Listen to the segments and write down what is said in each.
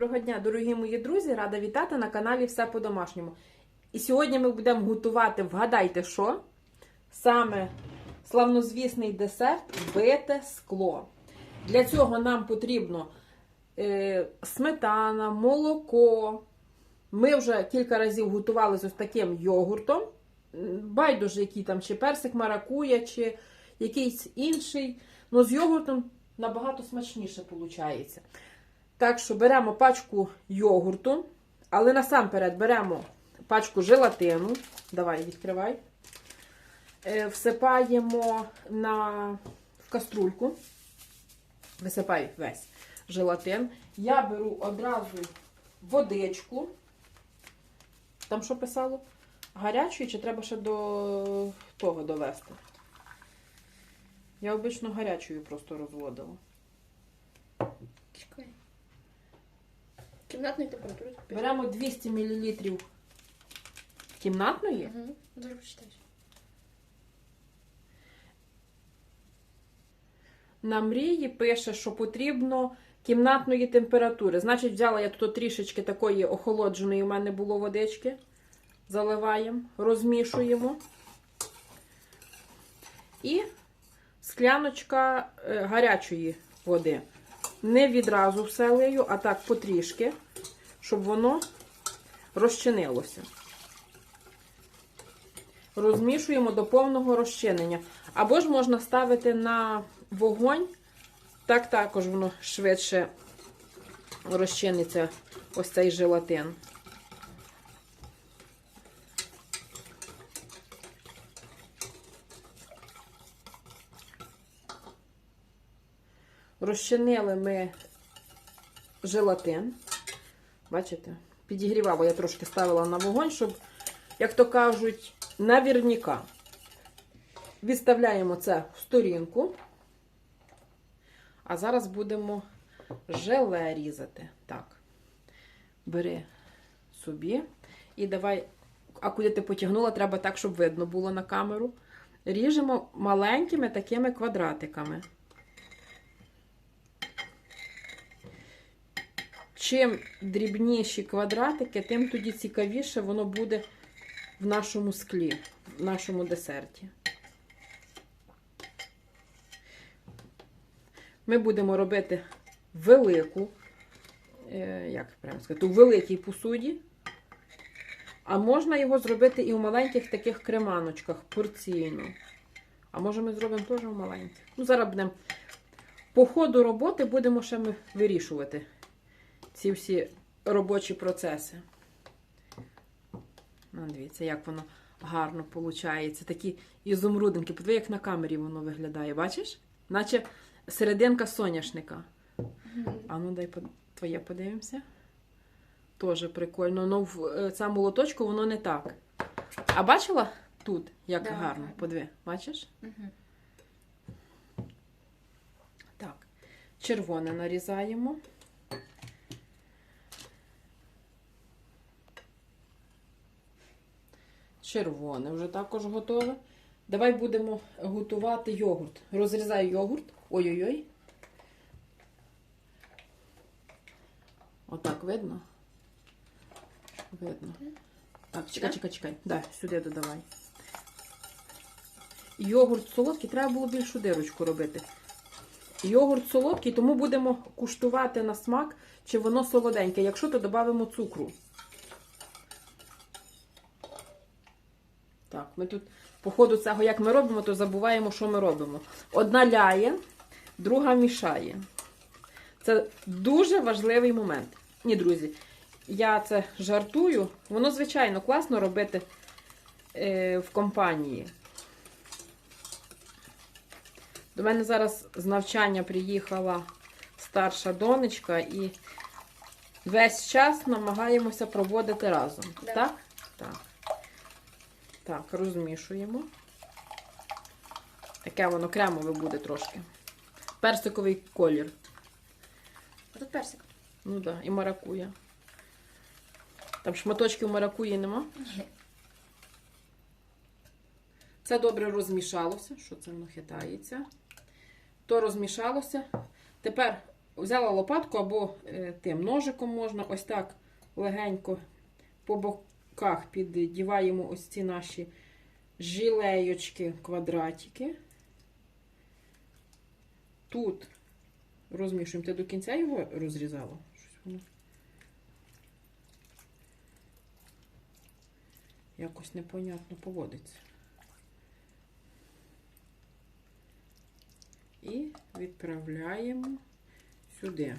Доброго дня, дорогі мої друзі! Рада вітати на каналі Все по-домашньому. І сьогодні ми будемо готувати, вгадайте що? Саме славнозвісний десерт бите скло. Для цього нам потрібно е, сметана, молоко. Ми вже кілька разів готували з таким йогуртом. Байдуже, який там, чи персик маракуя, чи якийсь інший. Ну, з йогуртом набагато смачніше виходить. Так що беремо пачку йогурту, але насамперед беремо пачку желатину. Давай, відкривай. Е, Всипаємо на, в каструльку. Висипай весь желатин. Я беру одразу водичку. Там що писало? Гарячою чи треба ще до того довести? Я обично гарячою просто розводила. Чекай. Кімнатної температури. Беремо 200 мл кімнатної. Угу. Зараз почитаєш. На мрії пише, що потрібно кімнатної температури. Значить, взяла я тут трішечки такої охолодженої, у мене було водички. Заливаємо, розмішуємо. І скляночка е, гарячої води. Не відразу все лию, а так потрішки, щоб воно розчинилося. Розмішуємо до повного розчинення. Або ж можна ставити на вогонь, так також воно швидше розчиниться ось цей желатин. Розчинили ми желатин. Бачите? Підігрівала я трошки ставила на вогонь, щоб, як то кажуть, навірніка. Відставляємо це в сторінку. А зараз будемо желе різати. Так. Бери собі. І давай, а куди ти потягнула, треба так, щоб видно було на камеру. Ріжемо маленькими такими квадратиками. Чим дрібніші квадратики, тим тоді цікавіше воно буде в нашому склі, в нашому десерті. Ми будемо робити велику, е, як прямо сказати, у великій посуді. А можна його зробити і у маленьких таких креманочках порційно. А може ми зробимо теж у маленьких. Ну, зараз будемо по ходу роботи будемо ще ми вирішувати ці всі робочі процеси. Ну, дивіться, як воно гарно виходить. Такі ізумрудинки. Подиви, як на камері воно виглядає, бачиш? Наче серединка соняшника. А ну дай твоє подивимося. Тоже прикольно. Ну, в е, цьому молоточку воно не так. А бачила тут, як Да, гарно? гарно. Подиви, бачиш? Угу. Так. Червоне нарізаємо. Червоне вже також готове. Давай будемо готувати йогурт. Розрізаю йогурт. Ой-ой-ой. Отак видно? Видно. Так, чекай, чекай, чекай. Да, сюди додавай. Йогурт солодкий, треба було більшу дирочку робити. Йогурт солодкий, тому будемо куштувати на смак, чи воно солоденьке. Якщо, то додамо цукру. Ми тут, по ходу цього, як ми робимо, то забуваємо, що ми робимо. Одна ляє, друга мішає. Це дуже важливий момент. Ні, друзі, я це жартую. Воно, звичайно, класно робити е, в компанії. До мене зараз з навчання приїхала старша донечка і весь час намагаємося проводити разом. Да. Так? Так. Так, розмішуємо. Таке воно кремове буде трошки. Персиковий колір. А тут персик. Ну так, да, і маракуя. Там шматочків маракуї нема. Ні. Це добре розмішалося. Що це воно хитається? То розмішалося. Тепер взяла лопатку або е, тим ножиком можна ось так легенько по боках піддіваємо ось ці наші жилейочки, квадратики. Тут розмішуємо. Ти до кінця його розрізала? Якось непонятно поводиться. І відправляємо сюди.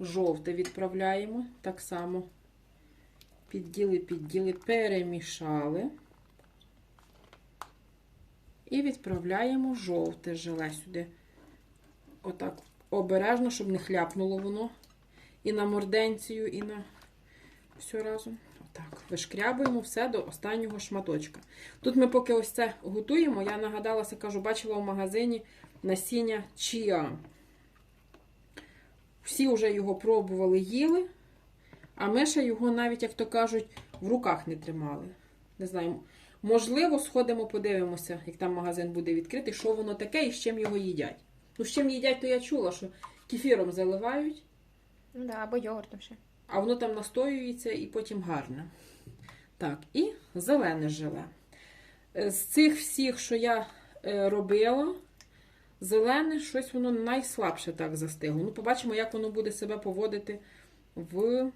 Жовте відправляємо так само. Підділи, підділи, перемішали. І відправляємо жовте желе сюди. Отак обережно, щоб не хляпнуло воно. І на морденцію, і на все разом. Отак. Вишкрябуємо все до останнього шматочка. Тут ми поки ось це готуємо, я нагадалася, кажу, бачила в магазині насіння чіа. Всі вже його пробували, їли, а ми ще його навіть, як то кажуть, в руках не тримали. Не знаю, можливо, сходимо, подивимося, як там магазин буде відкритий, що воно таке і з чим його їдять. Ну, з чим їдять, то я чула, що кефіром заливають, Ну да, або йогуртом ще. а воно там настоюється і потім гарне. Так, і зелене желе. З цих всіх, що я е, робила, зелене щось воно найслабше так застигло. Ну, побачимо, як воно буде себе поводити в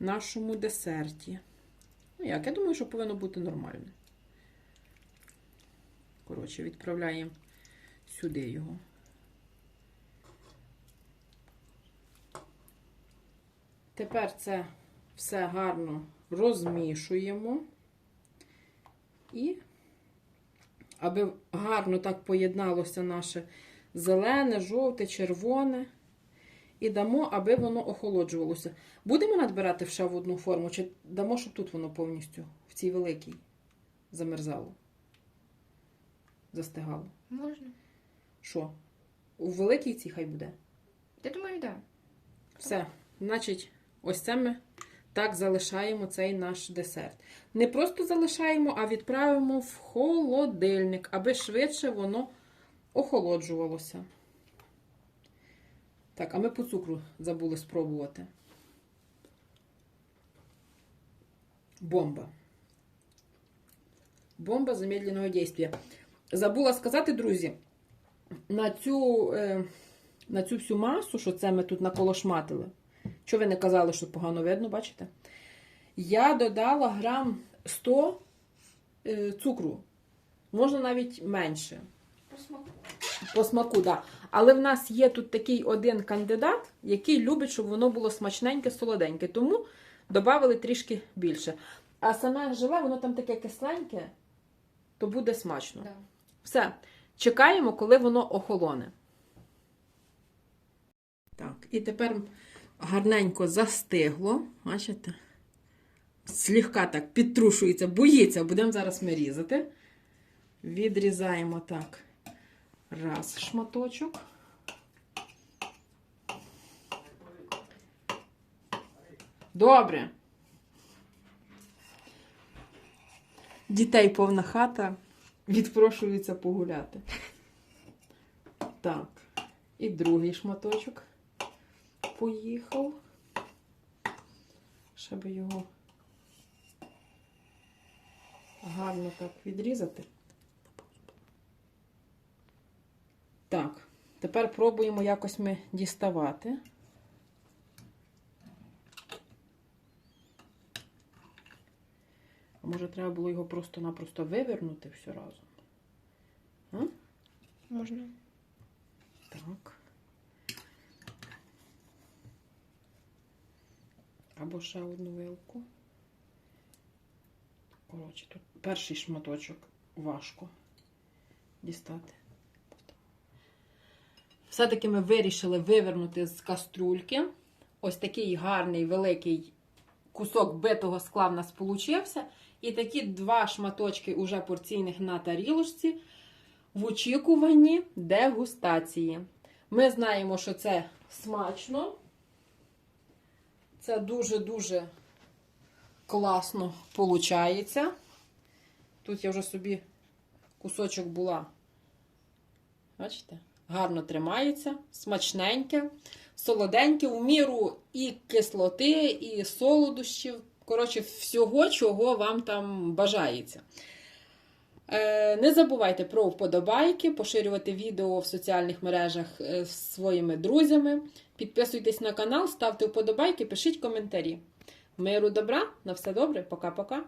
нашому десерті. Ну, як, я думаю, що повинно бути нормально. Коротше, відправляємо сюди його. Тепер це все гарно розмішуємо. І, аби гарно так поєдналося наше зелене, жовте, червоне. І дамо, аби воно охолоджувалося. Будемо надбирати ще в одну форму, чи дамо, щоб тут воно повністю в цій великій замерзало? Застигало. Можна. Що? У великій цій хай буде? Я думаю, да. Все. Значить, ось це ми так залишаємо цей наш десерт. Не просто залишаємо, а відправимо в холодильник, аби швидше воно охолоджувалося. Так, а ми по цукру забули спробувати. Бомба. Бомба замедленого дійства. Забула сказати, друзі, на цю, е, на цю всю масу, що це ми тут наколошматили, що ви не казали, що погано видно, бачите? Я додала грам 100 е, цукру. Можна навіть менше. По смаку, По так. Да. Але в нас є тут такий один кандидат, який любить, щоб воно було смачненьке, солоденьке. Тому додали трішки більше. А саме желе, воно там таке кисленьке, то буде смачно. да. Все. Чекаємо, коли воно охолоне. Так, і тепер гарненько застигло. Бачите? Слегка так підтрушується, боїться. Будемо зараз ми різати. Відрізаємо так. Раз шматочок. Добре. Дітей повна хата. Відпрошуються погуляти. Так. І другий шматочок поїхав. Щоб його гарно так відрізати. Так, тепер пробуємо якось ми діставати. А може треба було його просто-напросто вивернути все разом? А? Можна. Так. Або ще одну вилку. Коротше, тут перший шматочок важко дістати. Все-таки ми вирішили вивернути з каструльки. Ось такий гарний великий кусок битого скла в нас получився. І такі два шматочки уже порційних на тарілочці в очікуванні дегустації. Ми знаємо, що це смачно. Це дуже-дуже класно виходить. Тут я вже собі кусочок була. Бачите? Гарно тримається, смачненьке, солоденьке, в міру і кислоти, і солодощів. Коротше, всього, чого вам там бажається. Е, Не забувайте про вподобайки, поширювати відео в соціальних мережах е, з своїми друзями. Підписуйтесь на канал, ставте вподобайки, пишіть коментарі. Миру добра, на все добре, пока-пока.